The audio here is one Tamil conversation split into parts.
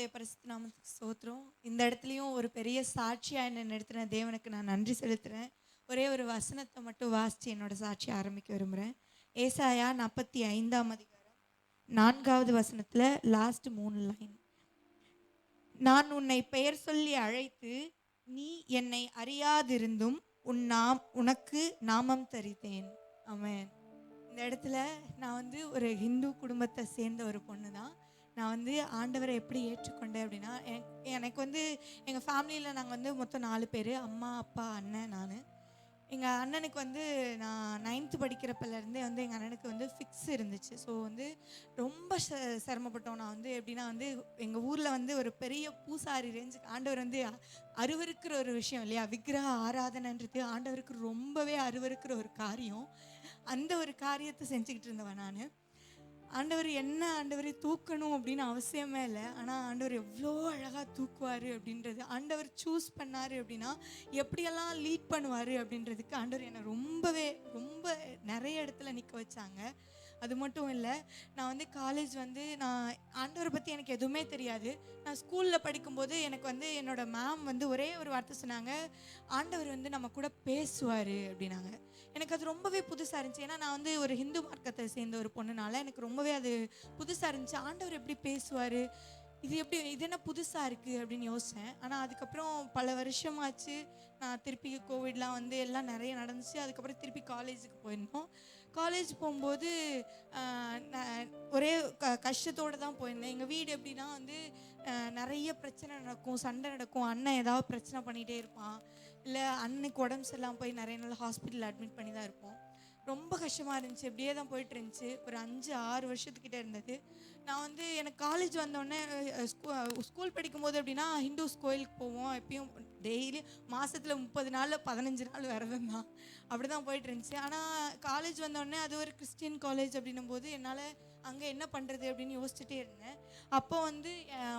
கர்த்தருடைய பரிசுத்த நாமத்துக்கு ஸ்தோத்திரம். இந்த இடத்துலையும் ஒரு பெரிய சாட்சியாக என்னை நிறுத்தின தேவனுக்கு நான் நன்றி செலுத்துகிறேன் ஒரே ஒரு வசனத்தை மட்டும் வாசித்து என்னோட சாட்சி ஆரம்பிக்க விரும்புகிறேன் ஏசாயா நாற்பத்தி ஐந்தாம் அதிகாரம் நான்காவது வசனத்தில் லாஸ்ட் மூணு லைன் நான் உன்னை பெயர் சொல்லி அழைத்து நீ என்னை அறியாதிருந்தும் உன் நாம் உனக்கு நாமம் தரித்தேன். அவன் இந்த இடத்துல நான் வந்து ஒரு ஹிந்து குடும்பத்தை சேர்ந்த ஒரு பொண்ணு தான் நான் வந்து ஆண்டவரை எப்படி ஏற்றுக்கொண்டேன் அப்படின்னா எனக்கு- எனக்கு வந்து எங்கள் ஃபேமிலியில் நாங்கள் வந்து மொத்தம் நாலு பேர் அம்மா அப்பா அண்ணன் நான். எங்கள் அண்ணனுக்கு வந்து நான் நைன்த்து படிக்கிறப்பலேருந்தே வந்து எங்கள் அண்ணனுக்கு வந்து ஃபிக்ஸ் இருந்துச்சு. ஸோ வந்து ரொம்ப ச சிரமப்பட்டோம். நான் வந்து எப்படின்னா வந்து எங்கள் ஊரில் வந்து ஒரு பெரிய பூசாரி ரேஞ்சுக்கு ஆண்டவர் வந்து அருவருக்கிற ஒரு விஷயம் இல்லையா? விக்கிரக ஆராதனைன்றது ஆண்டவருக்கு ரொம்பவே அருவருக்கிற ஒரு காரியம். அந்த ஒரு காரியத்தை செஞ்சுக்கிட்டு இருந்தவன் நான். ஆண்டவர் என்ன ஆண்டவரை தூக்கணும் அப்படின்னு அவசியமே இல்லை. ஆனால் ஆண்டவர் எவ்வளோ அழகாக தூக்குவார் அப்படின்றது ஆண்டவர் சூஸ் பண்ணார் அப்படின்னா எப்படியெல்லாம் லீட் பண்ணுவார் அப்படின்றதுக்கு ஆண்டவர் என்னை ரொம்பவே ரொம்ப நிறைய இடத்துல நிற்க வச்சாங்க. அது மட்டும் இல்லை நான் வந்து காலேஜ் வந்து நான் ஆண்டவரை பற்றி எனக்கு எதுவுமே தெரியாது. நான் ஸ்கூலில் படிக்கும்போது எனக்கு வந்து என்னோடய மேம் வந்து ஒரே ஒரு வார்த்தை சொன்னாங்க ஆண்டவர் வந்து நம்ம கூட பேசுவார் அப்படின்னாங்க. எனக்கு அது ரொம்பவே புதுசாக இருந்துச்சு. ஏன்னா நான் வந்து ஒரு ஹிந்து மார்க்கத்தை சேர்ந்த ஒரு பொண்ணுனால எனக்கு ரொம்பவே அது புதுசாக இருந்துச்சு. ஆண்டவர் எப்படி பேசுவார்? இது எப்படி இது என்ன புதுசாக இருக்குது அப்படின்னு யோசித்தேன் ஆனால் அதுக்கப்புறம் பல வருஷமாச்சு. நான் திருப்பி கோவிட்லாம் வந்து எல்லாம் நிறைய நடந்துச்சு. அதுக்கப்புறம் திருப்பி காலேஜுக்கு போயிருந்தோம். காலேஜ் போகும்போது ஒரே க கஷ்டத்தோடு தான் போயிருந்தேன். எங்கள் வீடு எப்படின்னா வந்து நிறைய பிரச்சனை நடக்கும் சண்டை நடக்கும். அண்ணன் ஏதாவது பிரச்சனை பண்ணிகிட்டே இருப்பான். இல்லை அன்னைக்கு உடம்பு சரியில்லாம போய் நிறைய நாள் ஹாஸ்பிட்டலில் அட்மிட் பண்ணி தான் இருப்போம். ரொம்ப கஷ்டமாக இருந்துச்சு. இப்படியே தான் போயிட்டு இருந்துச்சு. ஒரு அஞ்சு ஆறு வருஷத்துக்கிட்ட இருந்தது. நான் வந்து எனக்கு காலேஜ் வந்தோடனே ஸ்கூல் படிக்கும்போது அப்படின்னா ஹிந்துஸ் கோயிலுக்கு போவோம். எப்பயும் டெய்லி மாதத்தில் முப்பது நாள் பதினஞ்சு நாள் விரதம் தான் அப்படி தான் போயிட்டு இருந்துச்சு. ஆனால் காலேஜ் வந்தோடனே அது ஒரு கிறிஸ்டின் காலேஜ் அப்படின்னும் போது என்னால் அங்கே என்ன பண்ணுறது அப்படின்னு யோசிச்சுட்டே இருந்தேன். அப்போ வந்து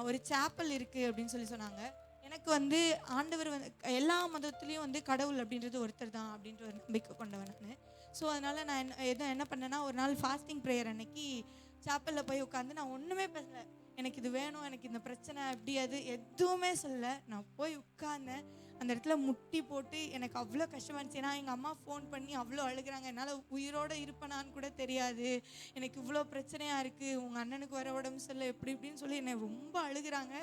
ஒரு சேப்பல் இருக்குது அப்படின்னு சொல்லி சொன்னாங்க. எனக்கு வந்து ஆண்டவர் வந்து எல்லா மதத்துலேயும் வந்து கடவுள் அப்படின்றது ஒருத்தர் தான் அப்படின்ற ஒரு நம்பிக்கை கொண்டவன் நான். ஸோ அதனால் நான் என்ன எதோ என்ன பண்ணேன்னா ஒரு நாள் ஃபாஸ்டிங் ப்ரேயர் அன்னைக்கு சாப்பலில் போய் உட்காந்து நான் ஒன்றுமே பேசலை எனக்கு இது வேணும் எனக்கு இந்த பிரச்சனை அப்படி அது எதுவுமே சொல்லலை. நான் போய் உட்கார்ந்தேன். அந்த இடத்துல முட்டி போட்டு எனக்கு அவ்வளோ கஷ்டமா இருந்துச்சு. ஏன்னா எங்கள் அம்மா ஃபோன் பண்ணி அவ்வளோ அழுகுறாங்க. என்னால் உயிரோடு இருப்பேனான்னு கூட தெரியாது. எனக்கு இவ்வளோ பிரச்சனையாக இருக்குது உங்கள் அண்ணனுக்கு வர உடம்பு சரியில்லை எப்படி இப்படின்னு சொல்லி என்னை ரொம்ப அழுகுறாங்க.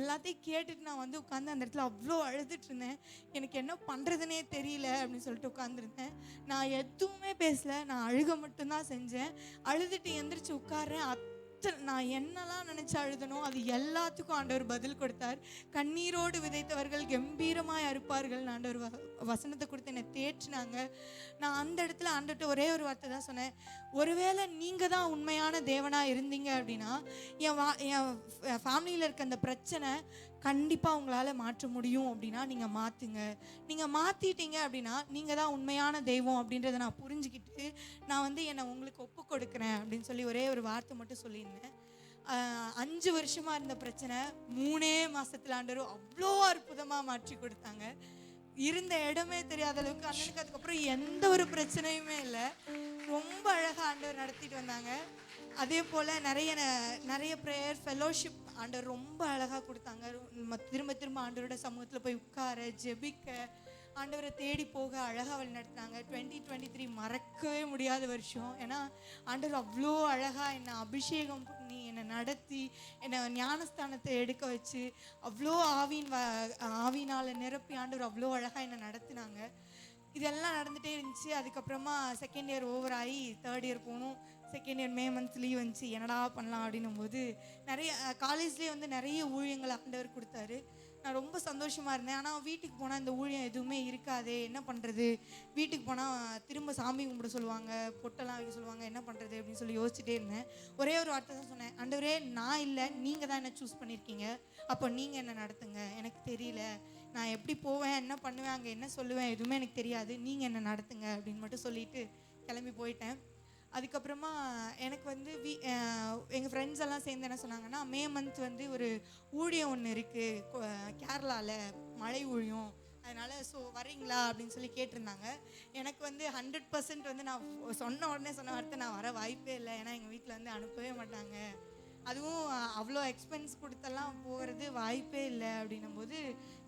எல்லாத்தையும் கேட்டுட்டு நான் வந்து உட்காந்து அந்த இடத்துல அவ்வளோ அழுதுட்டு இருந்தேன். எனக்கு என்ன பண்ணுறதுனே தெரியல அப்படின்னு சொல்லிட்டு உட்காந்துருந்தேன் நான் எதுவுமே பேசல. நான் அழுக மட்டும்தான் செஞ்சேன். அழுதுட்டு எந்திரிச்சு உட்கார்றேன். அத்தனை நான் என்னெல்லாம் நினச்சி அழுதனோ அது எல்லாத்துக்கும் ஆண்டவர் பதில் கொடுத்தார். கண்ணீரோடு விதைத்தவர்கள் கம்பீரமாய் அறுப்பார்கள் ஆண்டவர் வசனத்தை கொடுத்து என்னை தேற்றினாங்க. நான் அந்த இடத்துல ஆண்டுட்டு ஒரே ஒரு வார்த்தை தான் சொன்னேன். ஒருவேளை நீங்கள் தான் உண்மையான தேவனாக இருந்தீங்க அப்படின்னா என் வா என் ஃபேமிலியில் இருக்க அந்த பிரச்சனை கண்டிப்பாக உங்களால் மாற்ற முடியும் அப்படின்னா நீங்கள் மாற்றுங்க நீங்கள் மாற்றிட்டீங்க அப்படின்னா நீங்கள் தான் உண்மையான தெய்வம் அப்படின்றத நான் புரிஞ்சுக்கிட்டு நான் வந்து என்னை உங்களுக்கு ஒப்பு கொடுக்குறேன் அப்படின்னு சொல்லி ஒரே ஒரு வார்த்தை மட்டும் சொல்லியிருந்தேன். அஞ்சு வருஷமாக இருந்த பிரச்சனை மூணே மாசத்துல ஆண்டரும் அவ்வளோ அற்புதமாக மாற்றி கொடுத்தாங்க. இருந்த இடமே தெரியாத அளவுக்கு அண்ணனுக்கு அதுக்கப்புறம் எந்த ஒரு பிரச்சனையுமே இல்லை. ரொம்ப அழகாக ஆண்டவர் நடத்திட்டு வந்தாங்க. அதே போல் நிறைய ந- நிறைய ப்ரேயர் ஃபெலோஷிப் ஆண்டவர் ரொம்ப அழகாக கொடுத்தாங்க. திரும்ப திரும்ப ஆண்டவரோட சமூகத்தில் போய் உட்கார ஜெபிக்க ஆண்டவரை தேடி போக அழகாக வழி நடத்தினாங்க. டுவெண்ட்டி டுவெண்ட்டி த்ரீ மறக்கவே முடியாத வருஷம். ஏன்னா ஆண்டவர் அவ்வளோ அழகாக என்னை அபிஷேகம் என்னை நடத்தி என்னை ஞானஸ்தானத்தை எடுக்க வச்சு அவ்வளோ ஆவின் வ ஆவினால் நிரப்பி ஆண்டவர் அவ்வளோ அழகாக என்னை நடத்தினாங்க. இதெல்லாம் நடந்துகிட்டே இருந்துச்சு. அதுக்கப்புறமா செகண்ட் இயர் ஓவர் ஆகி தேர்ட் இயர் போகணும். Second year May month leave வந்துச்சு. என்னடா பண்ணலாம் அப்படின்னும் போது நிறைய காலேஜ்லேயே வந்து நிறைய ஊழியங்களை ஆண்டவர் கொடுத்தாரு. நான் ரொம்ப சந்தோஷமாக இருந்தேன். ஆனால் வீட்டுக்கு போனால் இந்த ஊழியம் எதுவுமே இருக்காதே என்ன பண்ணுறது வீட்டுக்கு போனால் திரும்ப சாமி கும்பிட சொல்லுவாங்க பொட்டெல்லாம் வைக்க சொல்லுவாங்க என்ன பண்ணுறது அப்படின்னு சொல்லி யோசிச்சுட்டே இருந்தேன். ஒரே ஒரு வார்த்தை தான் சொன்னேன். அண்டவரே நான் இல்லை நீங்கள் தான் என்ன சூஸ் பண்ணியிருக்கீங்க அப்போ நீங்கள் என்ன நடத்துங்க? எனக்கு தெரியல. நான் எப்படி போவேன்? என்ன பண்ணுவேன்? அங்கே என்ன சொல்லுவேன்? எதுவுமே எனக்கு தெரியாது. நீங்கள் என்ன நடத்துங்க? அப்படின்னு மட்டும் சொல்லிட்டு கிளம்பி போயிட்டேன். அதுக்கப்புறமா எனக்கு வந்து வீ எங்கள் ஃப்ரெண்ட்ஸ் எல்லாம் சேர்ந்து என்ன சொன்னாங்கன்னா மே மந்த் வந்து ஒரு ஊழியம் ஒன்று இருக்குது கேரளாவில் மழை ஊழியம். அதனால் ஸோ வரீங்களா அப்படின்னு சொல்லி கேட்டிருந்தாங்க. எனக்கு வந்து ஹண்ட்ரட் பர்சன்ட் வந்து நான் சொன்ன உடனே சொன்ன வார்த்தை நான் வர வாய்ப்பே இல்லை. ஏன்னா எங்கள் வீட்டில் வந்து அனுப்பவே மாட்டாங்க. அதுவும் அவ்வளோ எக்ஸ்பென்ஸ் கொடுத்தெல்லாம் போகிறது வாய்ப்பே இல்லை அப்படின்னும் போது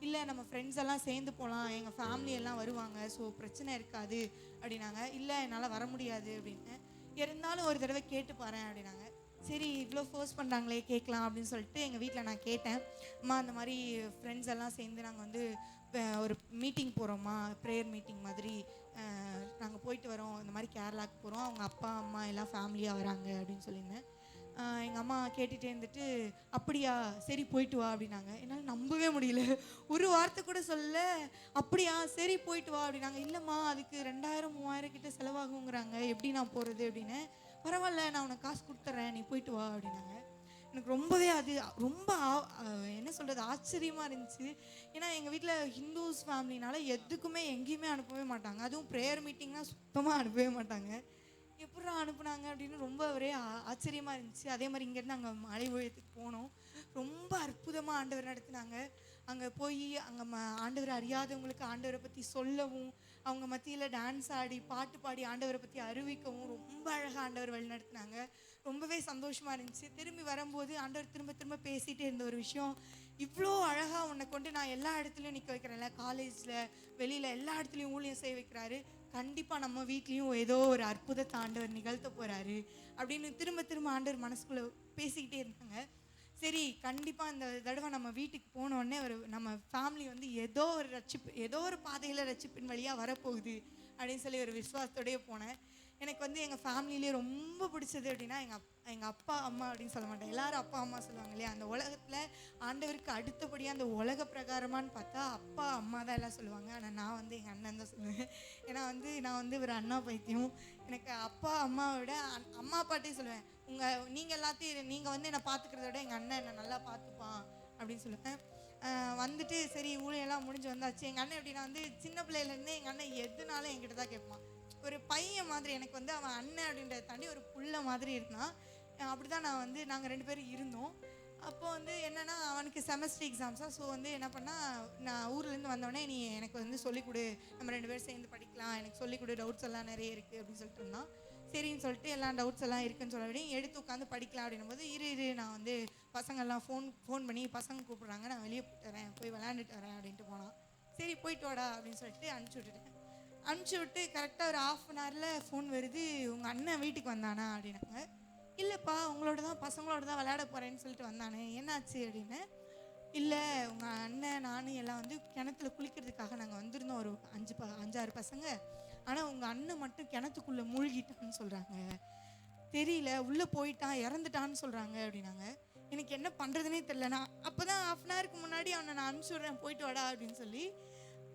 இல்லை நம்ம ஃப்ரெண்ட்ஸ் எல்லாம் சேர்ந்து போகலாம் எங்கள் ஃபேமிலி எல்லாம் வருவாங்க. ஸோ பிரச்சனை இருக்காது. அப்படின்னாங்க. இல்லை என்னால் வர முடியாது. அப்படின்னு. இருந்தாலும் ஒரு தடவை கேட்டு பாரேன் அப்படின்னாங்க. சரி இவ்வளோ ஃபோர்ஸ் பண்ணுறாங்களே கேட்கலாம் அப்படின்னு சொல்லிட்டு எங்கள் வீட்டில் நான் கேட்டேன். அம்மா அந்த மாதிரி ஃப்ரெண்ட்ஸ் எல்லாம் சேர்ந்து நாங்கள் வந்து ஒரு மீட்டிங் போகிறோம்மா ப்ரேயர் மீட்டிங் மாதிரி நாங்கள் போயிட்டு வரோம். இந்த மாதிரி கேரளாவுக்கு போகிறோம் அவங்க அப்பா அம்மா எல்லாம் ஃபேமிலியாக வராங்க அப்படின்னு சொல்லியிருந்தேன். எங்கள் அம்மா கேட்டுகிட்டே இருந்துட்டு அப்படியா சரி போயிட்டு வா அப்படின்னாங்க. என்னால் நம்பவே முடியல. ஒரு வார்த்தை கூட சொல்ல அப்படியா சரி போயிட்டு வா அப்படின்னாங்க. இல்லைம்மா அதுக்கு ரெண்டாயிரம் மூவாயிரம் கிட்ட செலவாகுங்கிறாங்க. எப்படி நான் போகிறது அப்படின்னு. பரவாயில்ல நான் உனக்கு காசு கொடுத்துட்றேன் நீ போயிட்டு வா அப்படின்னாங்க. எனக்கு ரொம்பவே அது ரொம்ப ஆ- என்ன சொல்கிறது ஆச்சரியமாக இருந்துச்சு. ஏன்னா எங்கள் வீட்டில் ஹிந்துஸ் ஃபேமிலினால எதுக்குமே எங்கேயுமே அனுப்பவே மாட்டாங்க. அதுவும் ப்ரேயர் மீட்டிங்னால் சுத்தமாக அனுப்பவே மாட்டாங்க. எப்படா அனுப்புனாங்க அப்படின்னு ரொம்ப ஒரே ஆ- இருந்துச்சு. அதே மாதிரி இங்கேருந்து அங்கே மலை ஓயத்துக்கு போனோம். ரொம்ப அற்புதமாக ஆண்டவர் நடத்தினாங்க. அங்கே போய் அங்கே ம ஆண்டவர் அறியாதவங்களுக்கு ஆண்டவரை பற்றி சொல்லவும் அவங்க மத்தியில் டான்ஸ் ஆடி பாட்டு பாடி ஆண்டவரை பற்றி அறிவிக்கவும் ரொம்ப அழகாக ஆண்டவர் வழி நடத்தினாங்க. ரொம்பவே சந்தோஷமாக இருந்துச்சு. திரும்பி வரும்போது ஆண்டவர் திரும்ப திரும்ப பேசிகிட்டே இருந்த ஒரு விஷயம் இவ்வளோ அழகாக உன்னை கொண்டு நான் எல்லா இடத்துலையும் நிற்க வைக்கிறேன்ல காலேஜில் வெளியில் எல்லா இடத்துலையும் ஊழியம் செய்ய வைக்கிறாரு. கண்டிப்பாக நம்ம வீட்லேயும் ஏதோ ஒரு அற்புதத்தை ஆண்டவர் நிகழ்த்த போகிறாரு அப்படின்னு திரும்ப திரும்ப ஆண்டவர் மனசுக்குள்ளே பேசிக்கிட்டே இருந்தாங்க. சரி கண்டிப்பாக இந்த தடவை நம்ம வீட்டுக்கு போனோடனே ஒரு நம்ம ஃபேமிலி வந்து ஏதோ ஒரு ரட்சிப்பு ஏதோ ஒரு பாதையில் ரட்சிப்பின் வழியாக வரப்போகுது அப்படின்னு சொல்லி ஒரு விசுவாசத்தோடயே போனேன். எனக்கு வந்து எங்கள் ஃபேமிலியிலே ரொம்ப பிடிச்சது அப்படின்னா எங்கள் அப் எங்கள் அப்பா அம்மா அப்படின்னு சொல்ல மாட்டேன். எல்லாரும் அப்பா அம்மா சொல்லுவாங்க இல்லையா? அந்த உலகத்தில் ஆண்டவருக்கு அடுத்தபடியாக அந்த உலக பிரகாரமான்னு பார்த்தா அப்பா அம்மா தான் எல்லாம் சொல்லுவாங்க. ஆனால் நான் வந்து எங்கள் அண்ணன் தான் சொல்லுவேன். ஏன்னா வந்து நான் வந்து ஒரு அண்ணா பைத்தியம். எனக்கு அப்பா அம்மாவை விட அம்மா அப்பாட்டே சொல்லுவேன். உங்கள் நீங்கள் எல்லாத்தையும் நீங்கள் வந்து என்னை பார்த்துக்கிறத விட எங்கள் அண்ணன் என்னை நல்லா பார்த்துப்பான். அப்படின்னு சொல்லுவேன். வந்துட்டு சரி ஊழியெல்லாம் முடிஞ்சு வந்தாச்சு. எங்கள் அண்ணன் எப்படின்னா வந்து சின்ன பிள்ளையிலேருந்தே எங்கள் அண்ணன் எதுனாலும் என்கிட்ட தான் கேட்பான். ஒரு பையன் மாதிரி எனக்கு வந்து அவன் அண்ணன் அப்படின்றத தாண்டி ஒரு புள்ள மாதிரி இருந்தான். அப்படி தான் நான் வந்து நாங்கள் ரெண்டு பேரும் இருந்தோம். அப்போ வந்து என்னென்னா அவனுக்கு செமஸ்டர் எக்ஸாம்ஸா ஸோ வந்து என்ன பண்ணா நான் ஊர்லேருந்து வந்தோடனே நீ எனக்கு வந்து சொல்லிக் கொடு. நம்ம ரெண்டு பேரும் சேர்ந்து படிக்கலாம். எனக்கு சொல்லிக் கொடு டவுட்ஸ் எல்லாம் நிறைய இருக்குது அப்படின்னு சொல்லிட்டு இருந்தான். சரின்னு சொல்லிட்டு எல்லா டவுட்ஸ் எல்லாம் இருக்குன்னு சொல்லி எடுத்து உட்காந்து படிக்கலாம் அப்படின்னும் போது இரு இரு நான் வந்து பசங்கள்லாம் ஃபோன் ஃபோன் பண்ணி பசங்க கூப்பிட்றாங்க. நான் வெளியே போயிட்டு வரேன் போய் விளையாண்டுட்டு வரேன் அப்படின்ட்டு போனான். சரி போயிட்டு வாடா அப்படின்னு சொல்லிட்டு அனுப்பிச்சி விட்டுட்டேன். அனுப்பிச்சி விட்டு கரெக்டாக ஒரு ஆஃப் அன் ஹவரில் ஃபோன் வருது உங்கள் அண்ணன் வீட்டுக்கு வந்தானா அப்படின்னாங்க. இல்லைப்பா உங்களோட தான் பசங்களோட தான் விளையாட போகிறேன்னு சொல்லிட்டு வந்தானே. என்னாச்சு அப்படின்னு? இல்லை உங்கள் அண்ணன் நானும் எல்லாம் வந்து கிணத்துல குளிக்கிறதுக்காக நாங்கள் வந்திருந்தோம் ஒரு அஞ்சு ப அஞ்சாறு பசங்க. ஆனால் உங்கள் அண்ணன் மட்டும் கிணத்துக்குள்ளே மூழ்கிட்டான்னு சொல்கிறாங்க தெரியல உள்ளே போயிட்டான் இறந்துட்டான்னு சொல்கிறாங்க அப்படின்னாங்க. எனக்கு என்ன பண்ணுறதுனே தெரில நான் அப்போ தான் ஹாஃப் அன் ஹவருக்கு முன்னாடி அவனை நான் அனுப்பிச்சி விட்றேன் போயிட்டு வாடா அப்படின்னு சொல்லி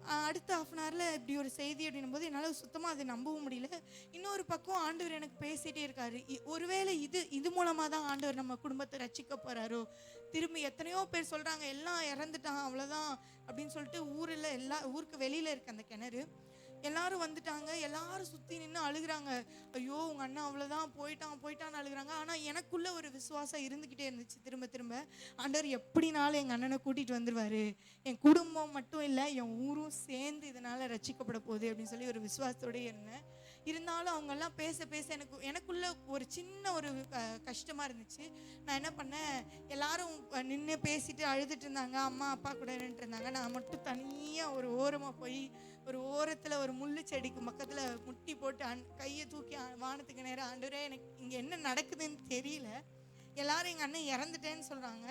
அடுத்த ஆஃப் அன் ஹவரில் இப்படி ஒரு செய்தி அப்படின்னும் போது என்னால் சுத்தமாக அதை நம்பவும் முடியல. இன்னொரு பக்கம் ஆண்டவர் எனக்கு பேசிகிட்டே இருக்காரு. இ- ஒருவேளை இது இது மூலமாக தான் ஆண்டவர் நம்ம குடும்பத்தை ரசிக்க போகிறாரோ திரும்பி எத்தனையோ பேர் சொல்கிறாங்க எல்லாம் இறந்துட்டான் அவ்வளோதான் அப்படின்னு சொல்லிட்டு ஊரில் எல்லா ஊருக்கு வெளியில் இருக்க அந்த கிணறு. எல்லாரும் வந்துட்டாங்க. எல்லாரும் சுற்றி நின்று அழுகுறாங்க. ஐயோ உங்கள் அண்ணன் அவ்வளோதான் போயிட்டான் போயிட்டான்னு அழுகுறாங்க. ஆனால் எனக்குள்ள ஒரு விசுவாசம் இருந்துக்கிட்டே இருந்துச்சு திரும்ப திரும்ப. ஆண்டவர் எப்படினாலும் எங்கள் அண்ணனை கூட்டிகிட்டு வந்துடுவார் என் குடும்பம் மட்டும் இல்லை என் ஊரும் சேர்ந்து இதனால் ரசிக்கப்பட போகுது அப்படின்னு சொல்லி ஒரு விசுவாசத்தோடயே இருந்தேன். இருந்தாலும் அவங்கெல்லாம் பேச பேச எனக்கு எனக்குள்ள ஒரு சின்ன ஒரு அஹ், கஷ்டமா இருந்துச்சு. நான் என்ன பண்ணேன்? எல்லாரும் நின்று பேசிட்டு அழுதுட்டு இருந்தாங்க. அம்மா அப்பா கூட நின்றுட்டு இருந்தாங்க. நான் மட்டும் தனியாக ஒரு ஓரமாக போய் ஒரு ஓரத்தில் ஒரு முள்ளு செடிக்கு பக்கத்தில் முட்டி போட்டு அன் கையை தூக்கி வானத்துக்கு நேரம் ஆண்டவரே எனக்கு இங்கே என்ன நடக்குதுன்னு தெரியல. எல்லாரும் எங்கள் அண்ணன் இறந்துட்டேன்னு சொல்கிறாங்க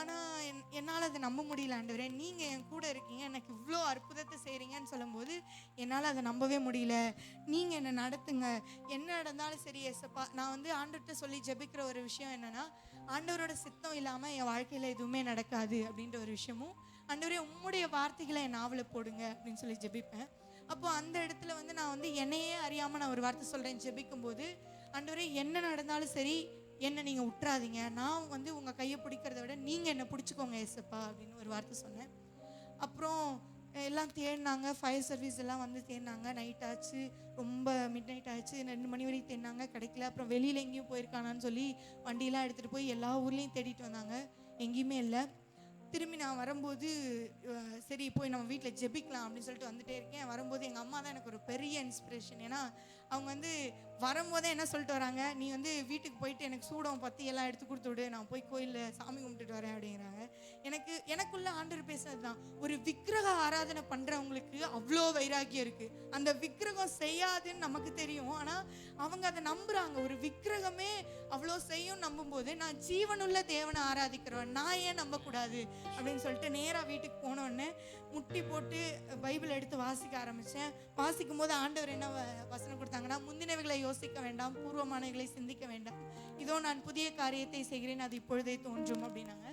ஆனால் என் என்னால் அதை நம்ப முடியல ஆண்டவரே. நீங்கள் என் கூட இருக்கீங்க எனக்கு இவ்வளோ அற்புதத்தை செய்கிறீங்கன்னு சொல்லும்போது என்னால் அதை நம்பவே முடியல. நீங்கள் என்னை நடத்துங்க. என்ன நடந்தாலும் சரி எசப்பா நான் வந்து ஆண்டவர்கிட்ட சொல்லி ஜெபிக்கிற ஒரு விஷயம் என்னன்னா ஆண்டவரோட சித்தம் இல்லாமல் என் வாழ்க்கையில் எதுவுமே நடக்காது அப்படின்ற ஒரு விஷயமும் ஆண்டவரே உம்முடைய வார்த்தைகளை என் நாவலை போடுங்க அப்படின்னு சொல்லி ஜெபிப்பேன். அப்போ அந்த இடத்துல வந்து நான் வந்து என்னையே அறியாமல் நான் ஒரு வார்த்தை சொல்கிறேன் ஜெபிக்கும்போது ஆண்டவரே என்ன நடந்தாலும் சரி என்னை நீங்கள் விட்டுறாதீங்க நான் வந்து உங்கள் கையை பிடிக்கிறத விட நீங்கள் என்னை பிடிச்சிக்கோங்க ஏசப்பா அப்படின்னு ஒரு வார்த்தை சொன்னேன். அப்புறம் எல்லாம் தேடினாங்க. ஃபயர் சர்வீஸ் எல்லாம் வந்து தேடினாங்க. நைட் ஆச்சு. ரொம்ப மிட் நைட் ஆச்சு. ரெண்டு மணி வரைக்கும் தேடினாங்க. கிடைக்கல. அப்புறம் வெளியில் எங்கேயும் போயிருக்கானான்னு சொல்லி வண்டியெல்லாம் எடுத்துகிட்டு போய் எல்லா ஊர்லேயும் தேடிட்டு வந்தாங்க. எங்கேயுமே இல்லை. திரும்பி நான் வரும்போது சரி போய் நம்ம வீட்டில் ஜெபிக்கலாம் அப்படின்னு சொல்லிட்டு வந்துட்டே இருக்கேன். வரும்போது எங்கள் அம்மா தான் எனக்கு ஒரு பெரிய இன்ஸ்பிரேஷன் ஏன்னா அவங்க வந்து வரும்போதே என்ன சொல்லிட்டு வராங்க? நீ வந்து வீட்டுக்கு போயிட்டு எனக்கு சூடம் பற்றி எல்லாம் எடுத்து கொடுத்து விடு. நான் போய் கோயிலில் சாமி கும்பிட்டுட்டு வரேன் அப்படிங்கிறாங்க. எனக்கு எனக்குள்ள பேசுனது தான் ஒரு விக்கிரக ஆராதனை பண்ணுறவங்களுக்கு அவ்வளோ வைராக்கியம் இருக்குது அந்த விக்கிரகம் செய்யாதுன்னு நமக்கு தெரியும். ஆனால் அவங்க அதை நம்புறாங்க. ஒரு விக்கிரகமே அவ்வளோ செய்யும் நம்பும்போது நான் ஜீவனுள்ள தேவனை ஆராதிக்கிறவன். நான் ஏன் நம்பக்கூடாது? அப்படின்னு சொல்லிட்டு நேராக வீட்டுக்கு போனோடனே முட்டி போட்டு பைபிள் எடுத்து வாசிக்க ஆரம்பித்தேன் வாசிக்கும் போது ஆண்டவர் என்ன வசனம் கொடுத்தாங்கன்னா முந்தினவைகளை யோசிக்க வேண்டாம் பூர்வமானவைகளை சிந்திக்க வேண்டாம். இதோ நான் புதிய காரியத்தை செய்கிறேன் அது இப்பொழுதே தோன்றும் அப்படின்னாங்க.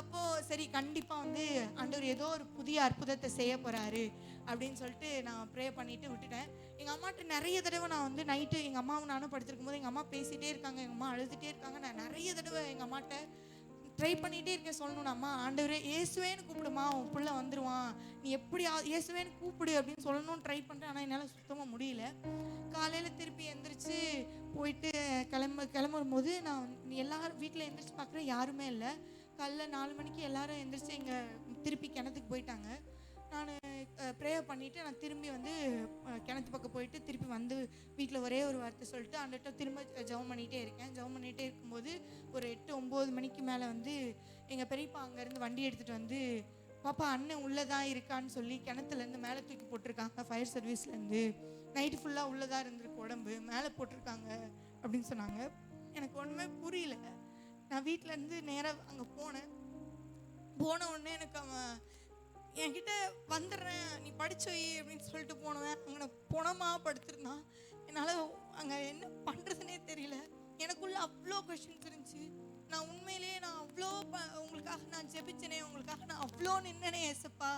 அப்போது சரி கண்டிப்பாக வந்து ஆண்டவர் ஏதோ ஒரு புதிய அற்புதத்தை செய்ய போகிறாரு அப்படின்னு சொல்லிட்டு நான் ப்ரே பண்ணிவிட்டு விட்டுட்டேன். எங்கள் அம்மாட்ட நிறைய தடவை நான் வந்து நைட்டு எங்கள் அம்மாவும் நானும் படுத்திருக்கும் போது எங்கள் அம்மா பேசிட்டே இருக்காங்க எங்கள் அம்மா அழுதுகிட்டே இருக்காங்க. நான் நிறைய தடவை எங்கள் அம்மாட்ட ட்ரை பண்ணிகிட்டே இருக்கேன் சொல்லணும்னாம்மா ஆண்டவரே இயேசுவேன்னு கூப்பிடுமா? உன் பிள்ளை வந்துடுவான் நீ எப்படி இயேசுவேன்னு கூப்பிடு அப்படின்னு சொல்லணும்னு ட்ரை பண்ணுறேன் ஆனால் என்னால் சுத்தமாக முடியல. காலையில் திருப்பி எந்திரிச்சு போயிட்டு கிளம்ப கிளம்பும் போது நான் எல்லாரும் வீட்டில் எந்திரிச்சு பார்க்குறேன் யாருமே இல்லை. காலைல நாலு மணிக்கு எல்லாரும் எந்திரிச்சு இங்கே திருப்பி கிணத்துக்கு போயிட்டாங்க. நான் ப்ரேயர் பண்ணிவிட்டு நான் திரும்பி வந்து கிணத்து பக்கம் போயிட்டு திருப்பி வந்து வீட்டில் ஒரே ஒரு வார்த்தை சொல்லிட்டு அன்றைட்ட திரும்ப ஜெபம் பண்ணிகிட்டே இருக்கேன். ஜவம் பண்ணிகிட்டே இருக்கும்போது ஒரு எட்டு ஒம்பது மணிக்கு மேலே வந்து எங்கள் பெரியப்பா அங்கேருந்து வண்டி எடுத்துகிட்டு வந்து பாப்பா அண்ணன் உள்ளே தான் இருக்கான்னு சொல்லி கிணத்துலேருந்து மேலே தூக்கி போட்டிருக்காங்க ஃபயர் சர்வீஸ்லேருந்து நைட்டு ஃபுல்லாக உள்ளே தான் இருந்திருக்கு உடம்பு மேலே போட்டிருக்காங்க அப்படின்னு சொன்னாங்க. எனக்கு ஒன்றுமே புரியல. நான் வீட்டிலேருந்து நேராக அங்கே போனேன். போன உடனே எனக்கு அவன் என்கிட்ட வந்துடுறேன் நீ படிச்சு வை அப்படின்னு சொல்லிட்டு போனவன் அங்கே புணமாக படுத்திருந்தான். என்னால் அங்கே என்ன பண்ணுறதுனே தெரியல. எனக்குள்ள அவ்வளோ கொஷின்ஸ் இருந்துச்சு. நான் உண்மையிலேயே நான் அவ்வளோ ப உங்களுக்காக நான் ஜெபிச்சனே உங்களுக்காக நான் அவ்வளோ நின்னனே ஏசப்பா.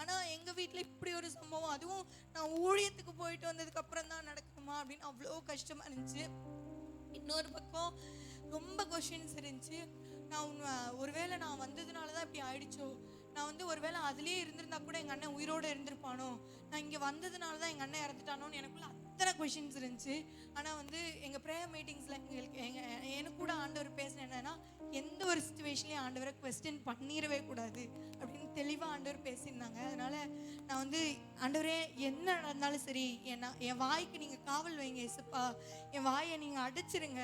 ஆனால் எங்கள் வீட்டில் இப்படி ஒரு சம்பவம் அதுவும் நான் ஊழியத்துக்கு போயிட்டு வந்ததுக்கப்புறம் தான் நடக்குமா அப்படின்னு அவ்வளோ கஷ்டமாக இருந்துச்சு. இன்னொரு பக்கம் ரொம்ப கொஷின்ஸ் இருந்துச்சு. நான் ஒருவேளை நான் வந்ததுனால தான் இப்படி ஆயிடுச்சோ? நான் வந்து ஒருவேளை அதுலேயே இருந்திருந்தா கூட எங்கள் அண்ணன் உயிரோடு இருந்திருப்பானோ? நான் இங்கே வந்ததுனால தான் எங்கள் அண்ணன் இறந்துட்டானோன்னு எனக்குள்ள அத்தனை கொஷின்ஸ் இருந்துச்சு. ஆனால் வந்து எங்கள் ப்ரேயர் மீட்டிங்ஸில் எங்களுக்கு எங்கள் எனக்கு கூட ஆண்டவர் பேசின என்னன்னா எந்த ஒரு சுச்சுவேஷன்லையும் ஆண்டவரை கொஸ்டின் பண்ணிடவே கூடாது. அப்படின்னு தெளிவாக ஆண்டவர் பேசியிருந்தாங்க. அதனால் நான் வந்து ஆண்டவரே என்ன நடந்தாலும் சரி என்ன என் வாய்க்கு நீங்கள் காவல் வைங்க இசப்பா என் வாயை நீங்கள் அடைச்சிருங்க.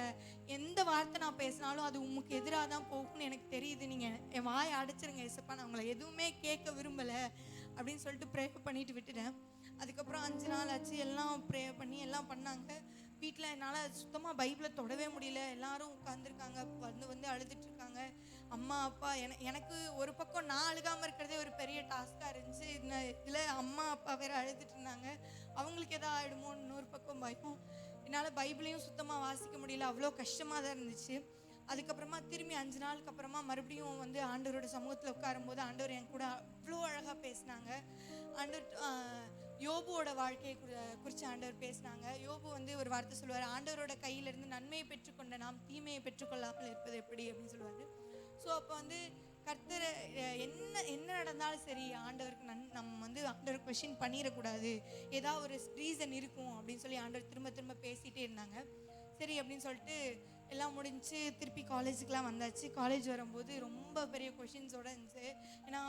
எந்த வார்த்தை நான் பேசினாலும் அது உமக்கு எதிராக தான் போகும்னு எனக்கு தெரியுது. நீங்கள் என் வாயை அடைச்சிருங்க இசப்பா நான் உங்களை எதுவுமே கேட்க விரும்பலை அப்படின்னு சொல்லிட்டு ப்ரே பண்ணிட்டு விட்டுட்டேன். அதுக்கப்புறம் அஞ்சு நாள் ஆச்சு. எல்லாம் ப்ரே பண்ணி எல்லாம் பண்ணாங்க. வீட்டில் என்னால் சுத்தமாக பைபிளை தொடவே முடியல. எல்லாரும் உட்காந்துருக்காங்க வந்து வந்து அழுதுட்டு இருக்காங்க. அம்மா அப்பா என எனக்கு ஒரு பக்கம் நான் அழுகாமல் இருக்கிறதே ஒரு பெரிய டாஸ்காக இருந்துச்சு. இதில் அம்மா அப்பா வேற அழுதுட்டு இருந்தாங்க. அவங்களுக்கு எதாவது ஆகிடுமோன்னு இன்னொரு பக்கம் பயம். என்னால் பைபிளையும் சுத்தமாக வாசிக்க முடியல. அவ்வளோ கஷ்டமாக தான் இருந்துச்சு. அதுக்கப்புறமா திரும்பி அஞ்சு நாளுக்கு அப்புறமா மறுபடியும் வந்து ஆண்டவரோட சமூகத்தில் உட்காரும்போது ஆண்டவர் என் கூட அவ்வளோ அழகாக பேசினாங்க. ஆண்டவர் யோபுவோட வாழ்க்கையை குறி- குறித்து ஆண்டவர் பேசினாங்க. யோபு வந்து ஒரு வார்த்தை சொல்லுவார். ஆண்டவரோட கையிலிருந்து நன்மையை பெற்றுக்கொண்ட நாம் தீமையை பெற்றுக்கொள்ளாமல் இருப்பது எப்படி அப்படின்னு சொல்லுவார். ஸோ அப்போ வந்து கர்த்தர் என்ன என்ன நடந்தாலும் சரி ஆண்டவருக்கு நன் நம்ம வந்து ஆண்டவர் கொஷின் பண்ணிடக்கூடாது. ஏதாவது ஒரு ரீசன் இருக்கும் அப்படின்னு சொல்லி ஆண்டவர் திரும்ப திரும்ப பேசிகிட்டே இருந்தாங்க. சரி அப்படின்னு சொல்லிட்டு எல்லாம் முடிஞ்சு திருப்பி காலேஜுக்கெலாம் வந்தாச்சு. காலேஜ் வரும்போது ரொம்ப பெரிய கொஷின்ஸோட இருந்துச்சு. ஏன்னா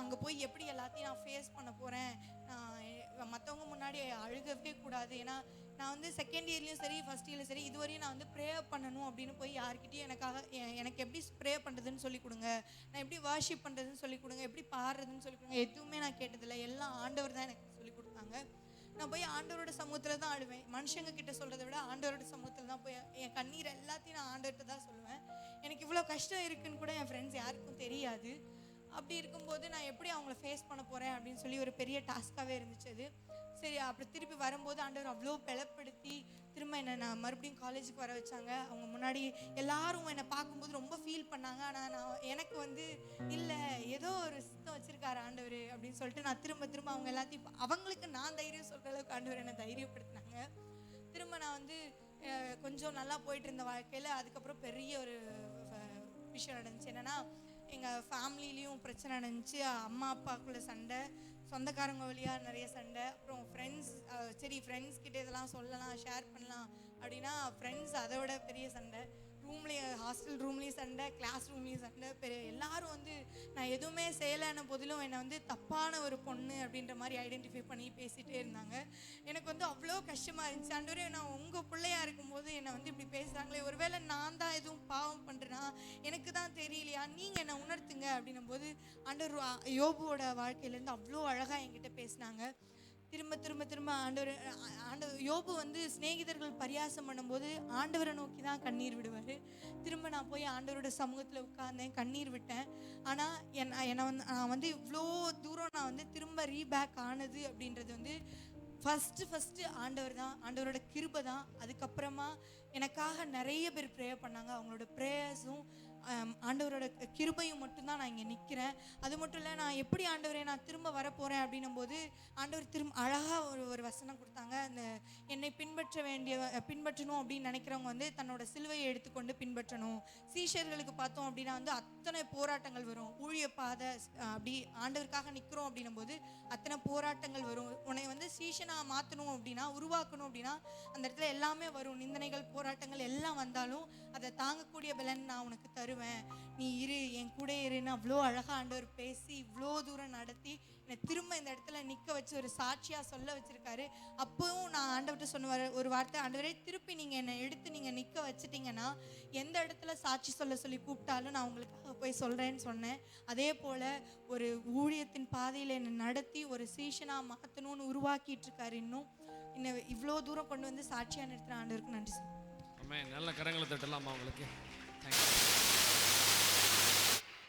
அங்கே போய் எப்படி எல்லாத்தையும் நான் ஃபேஸ் பண்ண போகிறேன் நான் மற்றவங்க முன்னாடி அழுகவே கூடாது. ஏன்னா நான் வந்து செகண்ட் இயர்லேயும் சரி ஃபஸ்ட் இயர்லையும் சரி இதுவரையும் நான் வந்து ப்ரே பண்ணணும் அப்படின்னு போய் யார்கிட்டையும் எனக்காக எனக்கு எப்படி ப்ரே பண்ணுறதுன்னு சொல்லி கொடுங்க. நான் எப்படி வாஷிப் பண்ணுறதுன்னு சொல்லி கொடுங்க. எப்படி பாடுறதுன்னு சொல்லி கொடுங்க. எதுவுமே நான் கேட்டதில்லை. எல்லாம் ஆண்டவர் தான் எனக்கு சொல்லி கொடுத்தாங்க. நான் போய் ஆண்டவரோட சமூகத்தில் தான் ஆடுவேன். மனுஷங்க கிட்ட சொல்கிறத விட ஆண்டவரோட சமூகத்தில் தான் போய் என் கண்ணீர் எல்லாத்தையும் நான் ஆண்டவர்கிட்ட தான் சொல்லுவேன். எனக்கு இவ்வளோ கஷ்டம் இருக்குன்னு கூட என் ஃப்ரெண்ட்ஸ் யாருக்கும் தெரியாது. அப்படி இருக்கும்போது நான் எப்படி அவங்கள ஃபேஸ் பண்ண போகிறேன் அப்படின்னு சொல்லி ஒரு பெரிய டாஸ்க்காகவே இருந்துச்சு அது. சரி அப்படி திருப்பி வரும்போது ஆண்டவர் அவ்வளோ பிளப்படுத்தி திரும்ப என்னை நான் மறுபடியும் காலேஜுக்கு வர வச்சாங்க. அவங்க முன்னாடி எல்லாரும் என்னை பார்க்கும்போது ரொம்ப ஃபீல் பண்ணாங்க. ஆனால் நான் எனக்கு வந்து இல்லை ஏதோ ஒரு சித்தம் வச்சிருக்காரு ஆண்டவர் அப்படின்னு சொல்லிட்டு நான் திரும்ப திரும்ப அவங்க எல்லாத்தையும் அவங்களுக்கு நான் தைரியம் சொல்கிற அளவுக்கு ஆண்டவர் என்னை தைரியப்படுத்தினாங்க. திரும்ப நான் வந்து கொஞ்சம் நல்லா போயிட்டு இருந்த வாழ்க்கையில் அதுக்கப்புறம் பெரிய ஒரு விஷயம் நடந்துச்சு. என்னன்னா எங்கள் ஃபேமிலியிலையும் பிரச்சனை நடந்துச்சு. அம்மா அப்பாக்குள்ள சண்டை. சொந்தக்காரங்க வழியாக நிறைய சண்டை. அப்புறம் ஃப்ரெண்ட்ஸ் சரி ஃப்ரெண்ட்ஸ் கிட்டே இதெல்லாம் சொல்லலாம் ஷேர் பண்ணலாம் அப்படின்னா ஃப்ரெண்ட்ஸ் அதை விட பெரிய சண்டை. ரூம்லேயும் ஹாஸ்டல் ரூம்லேயும் சண்டை கிளாஸ் ரூம்லேயும் சண்டை. பெரிய எல்லாரும் வந்து நான் எதுவுமே செய்யலைன்ன போதிலும் என்னை வந்து தப்பான ஒரு பொண்ணு அப்படின்ற மாதிரி ஐடென்டிஃபை பண்ணி பேசிகிட்டே இருந்தாங்க. எனக்கு வந்து அவ்வளோ கஷ்டமாக இருந்துச்சு. அண்டு நான் உங்கள் பிள்ளையா இருக்கும்போது என்னை வந்து இப்படி பேசுகிறாங்களே ஒருவேளை நான் தான் எதுவும் பாவம் பண்ணுறேன் தான் நீங்கள் என்னை உணர்த்துங்க அப்படின்னும் போது ஆண்டவர் யோபுவோட வாழ்க்கையிலேருந்து அவ்வளோ அழகாக என்கிட்ட பேசினாங்க. திரும்ப திரும்ப திரும்ப ஆண்டவர் ஆண்டவர் யோபு வந்து சிநேகிதர்கள் பரியாசம் பண்ணும்போது ஆண்டவரை நோக்கி தான் கண்ணீர் விடுவார். திரும்ப நான் போய் ஆண்டவரோட சமூகத்தில் உட்கார்ந்தேன் கண்ணீர் விட்டேன். ஆனால் என் என்னை வந்து நான் வந்து இவ்வளோ தூரம் நான் வந்து திரும்ப ரீபேக் ஆனது அப்படின்றது வந்து ஃபஸ்ட்டு ஃபஸ்ட்டு ஆண்டவர் தான் ஆண்டவரோட கிருபை தான். அதுக்கப்புறமா எனக்காக நிறைய பேர் ப்ரேயர் பண்ணாங்க. அவங்களோட ப்ரேயர்ஸும் ஆண்டவரோட கிருபையும் மட்டும்தான் நான் இங்கே நிற்கிறேன். அது மட்டும் இல்லை நான் எப்படி ஆண்டவரே நான் திரும்ப வரப்போகிறேன் அப்படின்னும் போது ஆண்டவர் திரும்ப அழகாக ஒரு ஒரு வசனம் கொடுத்தாங்க. அந்த என்னை பின்பற்ற வேண்டிய பின்பற்றணும் அப்படின்னு நினைக்கிறவங்க வந்து தன்னோட சிலுவையை எடுத்துக்கொண்டு பின்பற்றணும். சீஷர்களுக்கு பார்த்தோம் அப்படின்னா வந்து அத்தனை போராட்டங்கள் வரும். ஊழிய பாதை அப்படி ஆண்டவருக்காக நிற்கிறோம் அப்படின்னும் போது அத்தனை போராட்டங்கள் வரும். உன்னை வந்து சீஷனாக மாற்றணும் அப்படின்னா உருவாக்கணும் அப்படின்னா அந்த இடத்துல எல்லாமே வரும். நிந்தனைகள் போராட்டங்கள் எல்லாம் வந்தாலும் அதை தாங்கக்கூடிய பலன் நான் உனக்கு தருவேன். நீ இரு என் கூட இருன்னு அவ்வளோ அழகாக ஆண்டவர் பேசி இவ்வளோ தூரம் நடத்தி என்னை திரும்ப இந்த இடத்துல நிற்க வச்சு ஒரு சாட்சியாக சொல்ல வச்சிருக்காரு. அப்பவும் நான் ஆண்டவர்கிட்ட சொன்ன ஒரு வார்த்தை ஆண்டவரே திருப்பி நீங்கள் என்னை எடுத்து நீங்கள் நிற்க வச்சிட்டிங்கன்னா எந்த இடத்துல சாட்சி சொல்ல சொல்லி கூப்பிட்டாலும் நான் உங்களுக்காக போய் சொல்கிறேன்னு சொன்னேன். அதே போல் ஒரு ஊழியத்தின் பாதையில் என்னை நடத்தி ஒரு சீஷனாக மாற்றணும்னு உருவாக்கிட்டு இருக்காரு இன்னும். இன்னும் இவ்வளோ தூரம் கொண்டு வந்து சாட்சியாக நிறுத்துகிற ஆண்டவருக்கு நன்றி நல்ல கரங்களை தட்டலாமா உங்களுக்கு? தேங்க்யூ